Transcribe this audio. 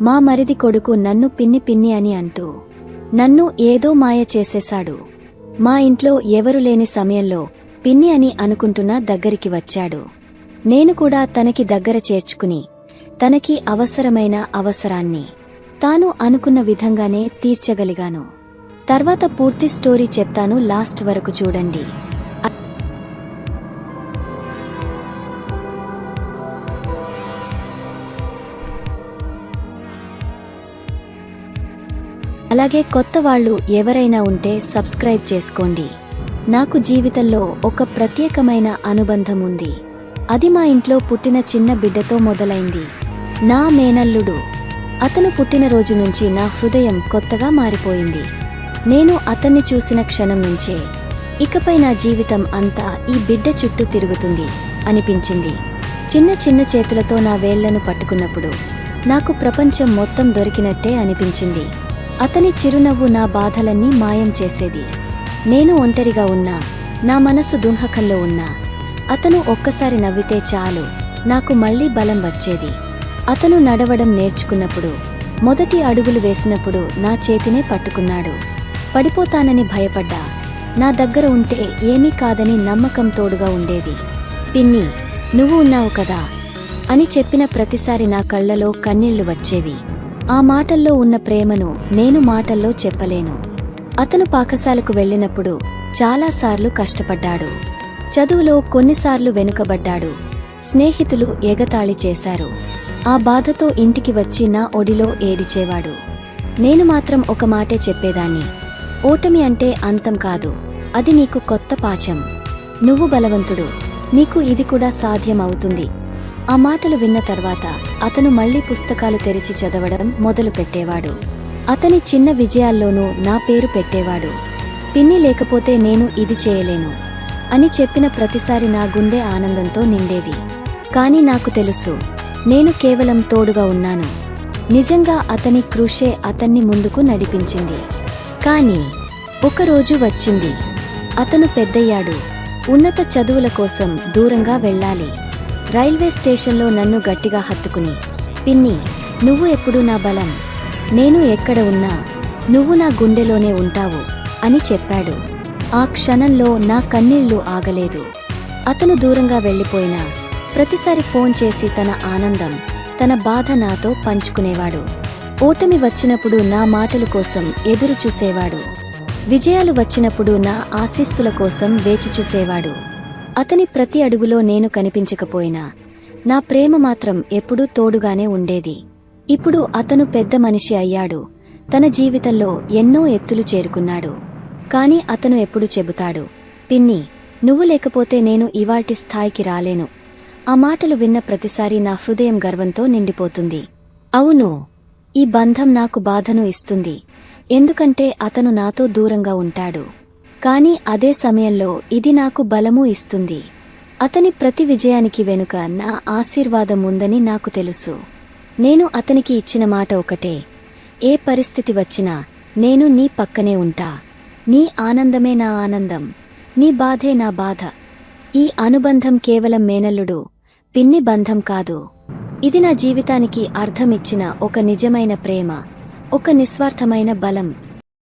మా మరిది కొడుకు నన్ను పిన్ని పిన్ని అని అంటూ నన్ను ఏదో మాయ చేసేశాడు. మా ఇంట్లో ఎవరు లేని సమయంలో పిన్ని అని అనుకుంటున్నా దగ్గరికి వచ్చాడు. నేను కూడా తనకి దగ్గర చేర్చుకుని తనకి అవసరమైన అవసరాన్ని తాను అనుకున్న విధంగానే తీర్చగలిగాను. తర్వాత పూర్తి స్టోరీ చెప్తాను లాస్ట్ వరకు చూడండి. అలాగే కొత్త వాళ్ళు ఎవరైనా ఉంటే సబ్స్క్రైబ్ చేసుకోండి. నాకు జీవితంలో ఒక ప్రత్యేకమైన అనుబంధం ఉంది. అది మా ఇంట్లో పుట్టిన చిన్న బిడ్డతో మొదలైంది. నా మేనల్లుడు. అతను పుట్టినరోజు నుంచి నా హృదయం కొత్తగా మారిపోయింది. నేను అతన్ని చూసిన క్షణం నుంచే. ఇకపై నా జీవితం అంతా ఈ బిడ్డ చుట్టూ తిరుగుతుంది అనిపించింది. చిన్న చిన్న చేతులతో నా వేళ్ళను పట్టుకున్నప్పుడు నాకు ప్రపంచం మొత్తం దొరికినట్టే అనిపించింది. అతని చిరునవ్వు నా బాధలన్నీ మాయం చేసేది. నేను ఒంటరిగా ఉన్నా నా మనసు దుంహకంలో ఉన్నా అతను ఒక్కసారి నవ్వితే చాలు నాకు మళ్ళీ బలం వచ్చేది. అతను నడవడం నేర్చుకున్నప్పుడు మొదటి అడుగులు వేసినప్పుడు నా చేతినే పట్టుకున్నాడు. పడిపోతానని భయపడ్డా నా దగ్గర ఉంటే ఏమీ కాదని నమ్మకం తోడుగా ఉండేది. పిన్ని నువ్వు ఉన్నావు కదా అని చెప్పిన ప్రతిసారి నా కళ్ళలో కన్నీళ్ళు వచ్చేవి. ఆ మాటల్లో ఉన్న ప్రేమను నేను మాటల్లో చెప్పలేను. అతను పాకశాలకు వెళ్ళినప్పుడు చాలాసార్లు కష్టపడ్డాడు. చదువులో కొన్నిసార్లు వెనుకబడ్డాడు. స్నేహితులు ఎగతాళి చేశారు. ఆ బాధతో ఇంటికి వచ్చి నా ఒడిలో ఏడిచేవాడు. నేను మాత్రం ఒక మాటే చెప్పేదాన్ని. ఓటమి అంటే అంతం కాదు. అది నీకు కొత్త పాచం నువ్వు బలవంతుడు. నీకు ఇది కూడా సాధ్యమవుతుంది. ఆ మాటలు విన్న తర్వాత అతను మళ్ళీ పుస్తకాలు తెరిచి చదవడం మొదలు పెట్టేవాడు అతని చిన్న విజయాల్లోనూ నా పేరు పెట్టేవాడు. పిన్ని లేకపోతే నేను ఇది చేయలేను అని చెప్పిన ప్రతిసారి నా గుండె ఆనందంతో నిండేది. కాని నాకు తెలుసు నేను కేవలం తోడుగా ఉన్నాను. నిజంగా అతని కృషే అతన్ని ముందుకు నడిపించింది. కాని ఒకరోజు వచ్చింది. అతను పెద్దయ్యాడు. ఉన్నత చదువుల కోసం దూరంగా వెళ్ళాలి. రైల్వే స్టేషన్లో నన్ను గట్టిగా హత్తుకుని పిన్ని నువ్వు ఎప్పుడు నా బలం? నేను ఎక్కడ ఉన్నా నువ్వు నా గుండెలోనే ఉంటావు అని చెప్పాడు. ఆ క్షణంలో నా కన్నీళ్ళు ఆగలేదు. అతను దూరంగా వెళ్ళిపోయినా ప్రతిసారి ఫోన్ చేసి తన ఆనందం తన బాధ నాతో పంచుకునేవాడు. ఓటమి వచ్చినప్పుడు నా మాటల కోసం ఎదురు చూసేవాడు విజయాలు వచ్చినప్పుడు నా ఆశీస్సుల కోసం వేచి చూసేవాడు అతని ప్రతి అడుగులో నేను కనిపించకపోయినా నా ప్రేమ మాత్రం ఎప్పుడూ తోడుగానే ఉండేది. ఇప్పుడు అతను పెద్ద మనిషి అయ్యాడు తన జీవితంలో ఎన్నో ఎత్తులు చేరుకున్నాడు. కాని అతను ఎప్పుడు చెబుతాడు పిన్ని నువ్వు లేకపోతే నేను ఇవాటి స్థాయికి రాలేను. ఆ మాటలు విన్న ప్రతిసారి నా హృదయం గర్వంతో నిండిపోతుంది. అవును ఈ బంధం నాకు బాధను ఇస్తుంది ఎందుకంటే అతను నాతో దూరంగా ఉంటాడు. కానీ అదే సమయంలో ఇది నాకు బలము ఇస్తుంది. అతని ప్రతి విజయానికి వెనుక నా ఆశీర్వాదం ఉందని నాకు తెలుసు. నేను అతనికి ఇచ్చిన మాట ఒకటే. ఏ పరిస్థితి వచ్చినా నేను నీ పక్కనే ఉంటా. నీ ఆనందమే నా ఆనందం. నీ బాధే నా బాధ. ఈ అనుబంధం కేవలం మేనల్లుడు పిన్ని బంధం కాదు. ఇది నా జీవితానికి అర్థమిచ్చిన ఒక నిజమైన ప్రేమ ఒక నిస్వార్థమైన బలం.